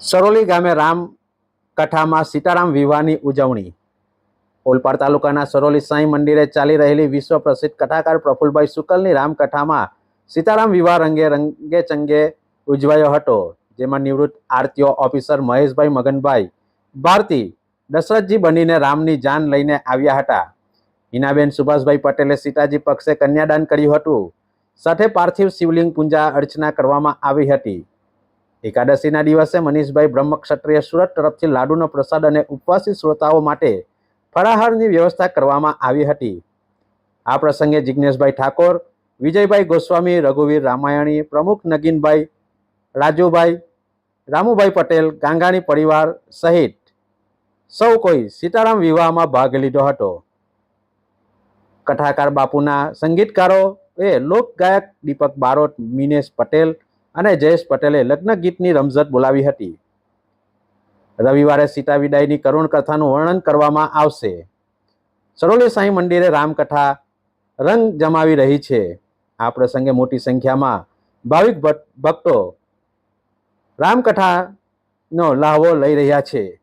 સરોલી ગામે રામ કથામાં સીતારામ વિવાહની ઉજવણી. ઓલપાડ તાલુકાના સરોલી સાંઈ મંદિરે ચાલી રહેલી વિશ્વ પ્રસિદ્ધ કથાકાર પ્રફુલભાઈ શુકલની રામકથામાં સીતારામ વિવાહ રંગે રંગે ચંગે ઉજવાયો હતો, જેમાં નિવૃત્ત આરતીઓ ઓફિસર મહેશભાઈ મગનભાઈ, ભારતી દશરથજી બનીને રામની જાન લઈને આવ્યા હતા. હિનાબેન સુભાષભાઈ પટેલે સીતાજી પક્ષે કન્યાદાન કર્યું હતું. સાથે પાર્થિવ શિવલિંગ પૂજા અર્ચના કરવામાં આવી હતી. એકાદશીના દિવસે મનીષભાઈ બ્રહ્મ ક્ષત્રિય સુરત તરફથી લાડુનો પ્રસાદ અને ઉપવાસી શ્રોતાઓ માટે ફળાહારની વ્યવસ્થા કરવામાં આવી હતી. આ પ્રસંગે જિજ્ઞેશભાઈ ઠાકોર, વિજયભાઈ ગોસ્વામી, રઘુવીર રામાયણી, પ્રમુખ નગીનભાઈ રાજુભાઈ, રામુભાઈ પટેલ, ગાંગાણી પરિવાર સહિત સૌ કોઈ સીતારામ વિવાહમાં ભાગ લીધો હતો. કથાકાર બાપુના સંગીતકારોએ લોકગાયક દીપક બારોટ, મિનેશ પટેલ અને જયેશ પટેલે લગ્ન ગીતની રમઝટ બોલાવી હતી. રવિવારે સીતા વિદાયની કરુણ કથાનું વર્ણન કરવામાં આવશે. સરોલી સાંઈ મંદિરે રામકથા રંગ જમાવી રહી છે. આ પ્રસંગે મોટી સંખ્યામાં ભાવિક ભક્ત- રામકથાનો લાહવો લઈ રહ્યા છે.